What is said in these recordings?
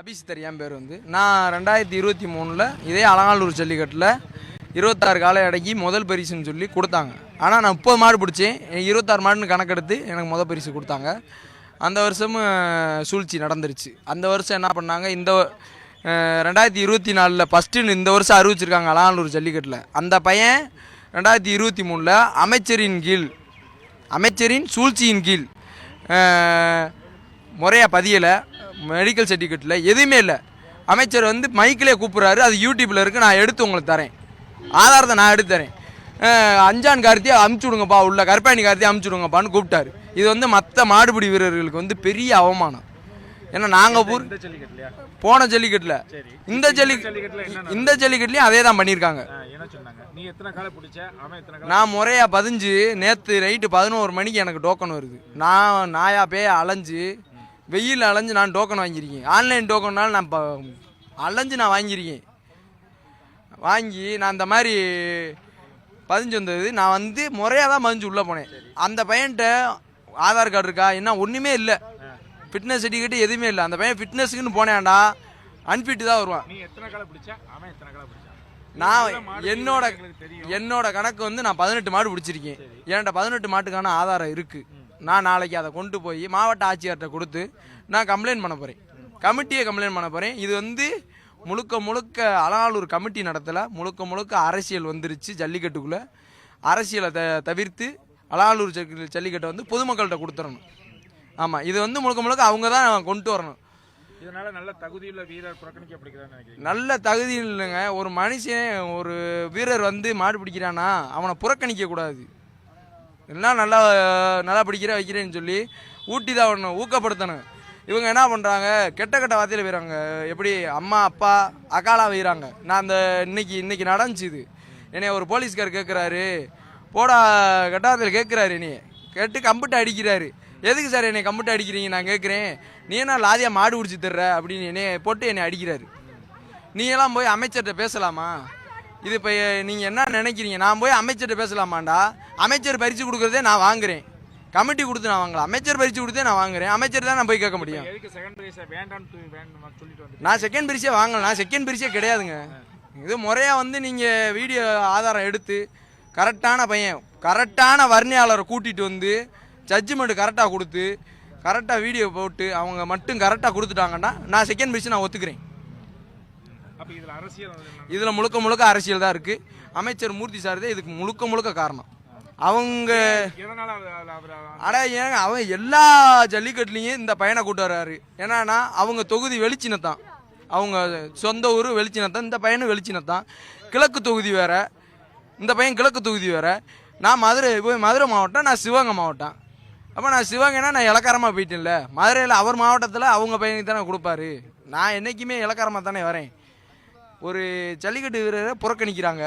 அபிஷித்தர் என் பேர் வந்து. நான் ரெண்டாயிரத்தி இருபத்தி மூணில் இதே அலங்காலூர் ஜல்லிக்கட்டில் இருபத்தாறு கால அடங்கி முதல் பரிசுன்னு சொல்லி கொடுத்தாங்க. ஆனால் நான் முப்பது மாடு பிடிச்சேன். இருபத்தாறு மாடுன்னு கணக்கெடுத்து எனக்கு முதல் பரிசு கொடுத்தாங்க. அந்த வருஷமும் சூழ்ச்சி நடந்துருச்சு. அந்த வருஷம் என்ன பண்ணாங்க? இந்த ரெண்டாயிரத்தி இருபத்தி நாலில் ஃபஸ்ட்டுன்னு இந்த வருஷம் அறிவிச்சிருக்காங்க அலங்காலூர் ஜல்லிக்கட்டில். அந்த பையன் ரெண்டாயிரத்தி இருபத்தி மூணில் அமைச்சரின் கீழ் அமைச்சரின் சூழ்ச்சியின் கீழ் முறையாக பதியலை. மெடிக்கல் சர்டிஃபிகேட்டில் எதுவுமே இல்லை. அமைச்சர் வந்து மைக்கிலே கூப்பிட்றாரு அது யூடியூப்பில் இருக்குது நான் எடுத்து உங்களுக்கு தரேன். ஆதாரத்தை நான் எடுத்து தரேன். அஞ்சான் கார்த்தியை அமுச்சு விடுங்கப்பா உள்ள கருப்பாணி கார்த்தியை அமுச்சு விடுங்கப்பான்னு கூப்பிட்டாரு. இது வந்து மற்ற மாடுபிடி வீரர்களுக்கு வந்து பெரிய அவமானம். ஏன்னா நாங்கள் ஊர் போன ஜல்லிக்கட்டில். இந்த ஜல்லி இந்த ஜல்லிக்கட்டுலையும் அதே தான் பண்ணியிருக்காங்க நான் முறையாக பதிஞ்சு நேற்று நைட்டு பதினோரு மணிக்கு எனக்கு டோக்கன் வருது. நான் நாயா பேய அலைஞ்சு வெயில் அலைஞ்சு நான் டோக்கன் வாங்கியிருக்கேன். ஆன்லைன் டோக்கன்னால நான் ப- அலைஞ்சு நான் வாங்கியிருக்கேன். வாங்கி நான் இந்த மாதிரி பதிஞ்சு வந்தது. நான் வந்து முறையாக தான் பதிஞ்சு உள்ளே போனேன். அந்த பையன்கிட்ட ஆதார் கார்டு இருக்கா? என்ன? ஒன்றுமே இல்லை. ஃபிட்னஸ் சர்டிஃபிகேட் எதுவுமே இல்லை. அந்த பையன் ஃபிட்னஸுக்குன்னு போனேன்டா. அன்ஃபிட்டு தான் வருவான். நான் என்னோட என்னோட கணக்கு வந்து நான் பதினெட்டு மாடு பிடிச்சிருக்கேன். என்கிட்ட பதினெட்டு மாட்டுக்கான ஆதாரம் இருக்கு? நான் நாளைக்கு அதை கொண்டு போய் மாவட்ட ஆட்சியர்கிட்ட கொடுத்து நான் கம்ப்ளைண்ட் பண்ண போறேன். கமிட்டியை கம்ப்ளைண்ட் பண்ண போறேன். இது வந்து முழுக்க முழுக்க அலநாளூர் கமிட்டி நடத்தல. முழுக்க முழுக்க அரசியல் வந்துருச்சு ஜல்லிக்கட்டுக்குள்ள. அரசியலை த தவிர்த்து ஜல்லி- ஜல்லிக்கட்டை வந்து பொதுமக்கள்கிட்ட கொடுத்துடணும். ஆமாம் இது வந்து முழுக்க முழுக்க அவங்க தான் கொண்டு வரணும். இதனால நல்ல தகுதியுள்ள வீரர் புறக்கணிக்கப்படுகிறான்னு நல்ல தகுதி இல்லைங்க. ஒரு மனுஷன் ஒரு வீரர் வந்து மாடு பிடிக்கிறானா அவனை புறக்கணிக்க கூடாது. எல்லாம் நல்லா நல்லா பிடிக்கிற வைக்கிறேன்னு சொல்லி ஊட்டி தான் ஒன்று ஊக்கப்படுத்தணும். இவங்க என்ன பண்ணுறாங்க கெட்ட கெட்ட வார்த்தையில் போயிறாங்க. எப்படி அம்மா அப்பா அக்காலா வைகிறாங்க நான் அந்த இன்னைக்கு இன்னைக்கு நடந்துச்சு இது. என்னைய ஒரு போலீஸ்கார் கேட்குறாரு போடா கெட்ட வார்த்தையில் கேட்குறாரு நீ கேட்டு கம்பிட்டு அடிக்கிறாரு. எதுக்கு சார் என்னை கம்பிட்டு அடிக்கிறீங்க? நான் கேட்குறேன் நீ என்ன லாதியாக மாடு பிடிச்சி தர்ற? அப்படின்னு என்னைய போட்டு என்னை அடிக்கிறாரு. நீ எல்லாம் போய் அமைச்சர்கிட்ட பேசலாமா? இது இப்போ நீங்கள் என்ன நினைக்கிறீங்க? நான் போய் அமைச்சர்கிட்ட பேசலாமாண்டா? அமைச்சர் பரிசு கொடுக்குறதே நான் வாங்குறேன். கமிட்டி கொடுத்து நான் வாங்கலாம். அமைச்சர் பரிசு கொடுத்தே நான் வாங்குறேன். அமைச்சர் தான் நான் போய் கேட்க முடியும். நான் செகண்ட் பரிசே வாங்கல. நான் செகண்ட் பரிசே கிடையாதுங்க. இது முறையாக வந்து நீங்கள் வீடியோ ஆதாரம் எடுத்து கரெக்டான பையன் கரெக்டான வர்ணியாளரை கூட்டிகிட்டு வந்து ஜட்ஜ்மெண்ட் கரெக்டாக கொடுத்து கரெக்டாக வீடியோ போட்டு அவங்க மட்டும் கரெக்டாக கொடுத்துட்டாங்கன்னா நான் செகண்ட் பரிசு நான் ஒத்துக்கிறேன். இதுல முழுக்க முழுக்க அரசியல் தான் இருக்குது அமைச்சர் மூர்த்தி சார் தான் இதுக்கு முழுக்க முழுக்க காரணம். அவங்க அட ஏங்க அவன் எல்லா ஜல்லிக்கட்டுலேயும் இந்த பையனை கூட்டு வர்றாரு. என்னன்னா அவங்க தொகுதி வெளிச்சினத்தான். அவங்க சொந்த ஊர் வெளிச்சினத்தான் இந்த பையனும் வெளிச்சினத்தான். கிழக்கு தொகுதி வேற. இந்த பையன் கிழக்கு தொகுதி வேற. நான் மதுரை போய் மதுரை மாவட்டம் நான் சிவகங்கை மாவட்டம். அப்போ நான் சிவகங்கைனா நான் இலக்காரமாக போயிட்டேன்ல. மதுரையில் அவர் மாவட்டத்தில் அவங்க பையனுக்கு தானே கொடுப்பாரு. நான் என்றைக்குமே இலக்காரமாக தானே வரேன். ஒரு ஜல்லிக்கட்டு வீரரை புறக்கணிக்கிறாங்க.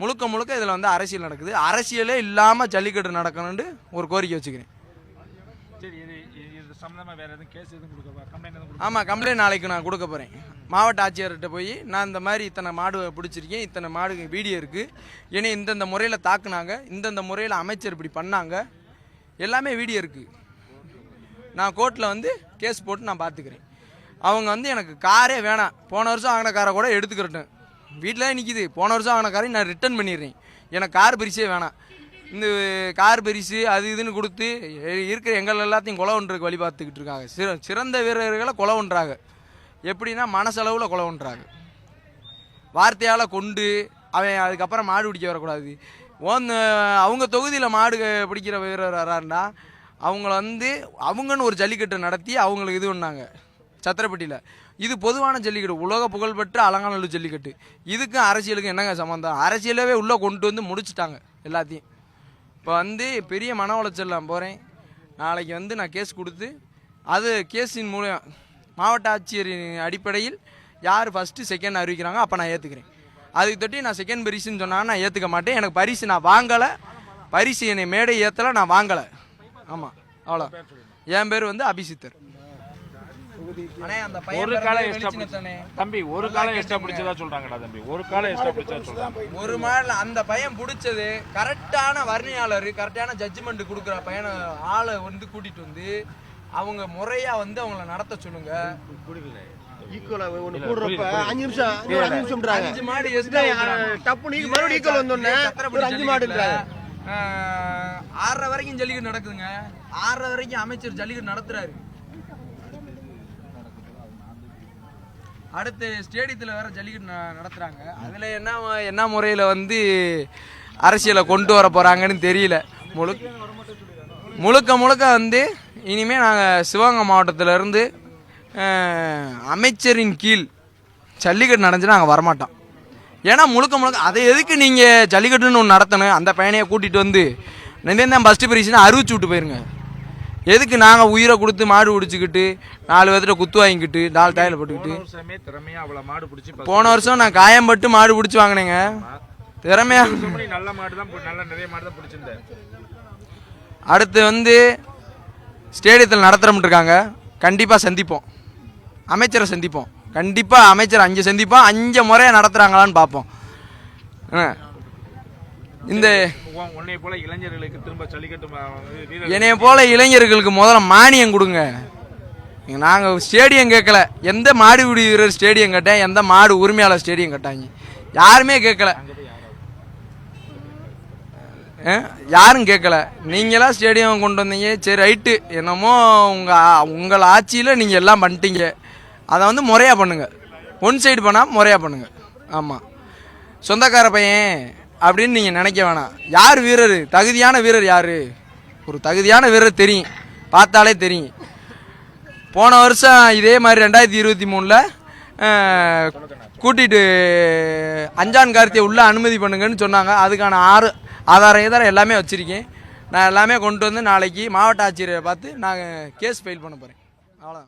முழுக்க முழுக்க இதில் வந்து அரசியல் நடக்குது. அரசியலே இல்லாமல் ஜல்லிக்கட்டு நடக்கணும்னு ஒரு கோரிக்கை வச்சுக்கிறேன். சரி இது சம்பந்தமா வேற எதுவும் கேஸ் எதுவும் கொடுக்கவா கம்ப்ளைண்ட் எதுவும் கொடுக்க ஆமாம் கம்ப்ளைண்ட் நாளைக்கு நான் கொடுக்க போகிறேன் மாவட்ட ஆட்சியர்கிட்ட போய் நான் இந்த மாதிரி இத்தனை மாடு பிடிச்சிருக்கேன் இத்தனை மாடு வீடியோ இருக்குது என்னை இந்தந்த முறையில் தாக்குனாங்க இந்தந்த முறையில் அமைச்சர் இப்படி பண்ணாங்க. எல்லாமே வீடியோ இருக்குது நான் கோர்ட்டில் வந்து கேஸ் போட்டு நான் பார்த்துக்கிறேன் அவங்க வந்து எனக்கு காரே வேணாம். போன வருஷம் வாங்கின காரை கூட எடுத்துக்கிறட்டும். வீட்டிலே நிற்கிது போன வருஷம் வாங்கின காரை நான் ரிட்டர்ன் பண்ணிடுறேன். எனக்கு கார் பரிசே வேணாம். இந்த கார் பரிசு அது இதுன்னு கொடுத்து இருக்கிற எங்கள் எல்லாத்தையும் கொலை ஒன்றுக்கு வழி பார்த்துக்கிட்டு இருக்காங்க. சிற சிறந்த வீரர்களை கொலை ஒன்றாங்க. எப்படின்னா மனசளவில் கொலை ஒன்றாங்க. வார்த்தையால் கொண்டு அவன் அதுக்கப்புறம் மாடு பிடிக்க வரக்கூடாது. ஓன் அவங்க தொகுதியில் மாடு பிடிக்கிற வீரர் வராருன்னா அவங்கள வந்து அவங்கன்னு ஒரு ஜல்லிக்கட்டு நடத்தி அவங்களுக்கு இது பண்ணாங்க. சத்திரப்பட்டியில். இது பொதுவான ஜல்லிக்கட்டு. உலக புகழ்பெற்ற அலங்காநல்லூர் ஜல்லிக்கட்டு. இதுக்கும் அரசியலுக்கும் என்னங்க சம்மந்தம் அரசியலவே உள்ளே கொண்டு வந்து முடிச்சிட்டாங்க எல்லாத்தையும். இப்போ வந்து பெரிய மன உளைச்சல் நான் போகிறேன் நாளைக்கு வந்து நான் கேஸ் கொடுத்து அது கேஸின் மூலம் மாவட்ட ஆட்சியரின் அடிப்படையில் யார் ஃபஸ்ட்டு செகண்ட் அறிவிக்கிறாங்க அப்போ நான் ஏற்றுக்கிறேன் அதுக்கு தொட்டி நான் செகண்ட் பரிசுன்னு சொன்னால் நான் ஏற்றுக்க மாட்டேன். எனக்கு பரிசு நான் வாங்கலை. பரிசு என்னை மேடை ஏற்றலை நான் வாங்கலை. ஆமாம் அவ்வளோ என் பேர் வந்து அபிசித்தர் ஒரு காலை எக்ஸ்ட்ரா. தம்பி ஒரு காலை எக்ஸ்ட்ரா பிடிச்சதா சொல்றாங்கடா தம்பி. ஒரு காலை எக்ஸ்ட்ரா பிடிச்சதா சொல்றாங்க. ஒரு மாடல அந்த பையன் பிடிச்சது கரெக்டான வர்ணியாளர் கரெக்டான ஜட்ஜ்மெண்ட் கொடுக்குற பையனை ஆளை வந்து கூட்டிட்டு வந்து அவங்க முறையா வந்து அவங்கள நடத்த சொல்லுங்க. ஈக்குவலா ஒண்ணு கூடுறப்ப அஞ்சு நிமிஷம் அஞ்சு நிமிஷம்ன்றாங்க. அஞ்சு மாடு இதுல டப்புனு மறுபடியும் ஈக்குவல் வந்தோடனே ஒரு அஞ்சு மாடுன்றாங்க ஆஹ், ஆறரை வரைக்கும் ஜல்லிக்கட்டு நடக்குதுங்க. ஆறரை வரைக்கும் அமைச்சர் ஜல்லிக்கட்டு நடத்துறாரு. அடுத்து ஸ்டேடியத்தில் வேறு ஜல்லிக்கட்டு ந- அதில் என்ன என்ன முறையில் வந்து அரசியலை கொண்டு வர போகிறாங்கன்னு தெரியல. முழுக்க முழுக்க முழுக்க வந்து இனிமேல் நாங்கள் சிவகங்கை மாவட்டத்திலேருந்து அமைச்சரின் கீழ் ஜல்லிக்கட்டு நடந்துச்சுன்னா நாங்கள் வரமாட்டோம். ஏன்னா முழுக்க முழுக்க அதை எதுக்கு நீங்கள் ஜல்லிக்கட்டுன்னு ஒன்று நடத்தணும்? அந்த பையனையை கூட்டிகிட்டு வந்து நினைந்தேன் ஃபஸ்ட்டு பிரிச்சுன்னா அறிவிச்சு விட்டு போயிருங்க. எதுக்கு நாங்கள் உயிரை கொடுத்து மாடு பிடிச்சிக்கிட்டு நாலு பேர்த்திட்ட குத்து வாங்கிக்கிட்டு நாலு தாயில் போட்டுக்கிட்டு? போன வருஷமே நான் காயம்பட்டு மாடு பிடிச்சி வாங்கினேங்க. திறமையா வருஷம் நீ நல்ல மாடு தான் நல்ல நிறைய மாடு தான் அடுத்து வந்து ஸ்டேடியத்தில் நடத்துகிறோம்னு இருக்காங்க கண்டிப்பாக சந்திப்போம். அமைச்சரை சந்திப்போம். கண்டிப்பாக அமைச்சர் அஞ்சு சந்திப்போம். அஞ்சு முறையாக நடத்துகிறாங்களான்னு பார்ப்போம். இந்த உன்- உன்னை போல இளைஞர்களுக்கு திரும்ப ஜல்லிக்கட்டு என்னைய போல இளைஞர்களுக்கு முதல்ல மானியம் கொடுங்க. நாங்கள் ஸ்டேடியம் கேட்கல. எந்த மாடு பிடி வீரர் ஸ்டேடியம் கேட்டேன் எந்த மாடு உரிமையாளர் ஸ்டேடியம் கேட்டாங்க. யாருமே கேட்கல? யாரும் கேட்கல. நீங்களா ஸ்டேடியம் கொண்டு வந்தீங்க? சரி ரைட்டு. என்னமோ உங்கள் உங்கள் ஆட்சியில் நீங்கள் எல்லாம் பண்ணிட்டீங்க. அதை வந்து முறையாக பண்ணுங்கள் ஒன் சைடு பண்ணால் முறையாக பண்ணுங்கள் ஆமாம் சொந்தக்கார பையன் அப்படின்னு நீங்கள் நினைக்க வேணாம். யார் வீரர்? தகுதியான வீரர் யார்? ஒரு தகுதியான வீரர் தெரியும். பார்த்தாலே தெரியும். போன வருஷம் இதே மாதிரி ரெண்டாயிரத்தி இருபத்தி மூணில் கூட்டிட்டு அஞ்சான் கார்த்தியை உள்ளே அனுமதி பண்ணுங்கன்னு சொன்னாங்க. அதுக்கான ஆறு ஆதாரம் ஏதாரம் எல்லாமே வச்சுருக்கேன். நான் எல்லாமே கொண்டு வந்து நாளைக்கு மாவட்ட ஆட்சியரை பார்த்து நாங்கள் கேஸ் ஃபைல் பண்ண போகிறேன் அவ்வளோ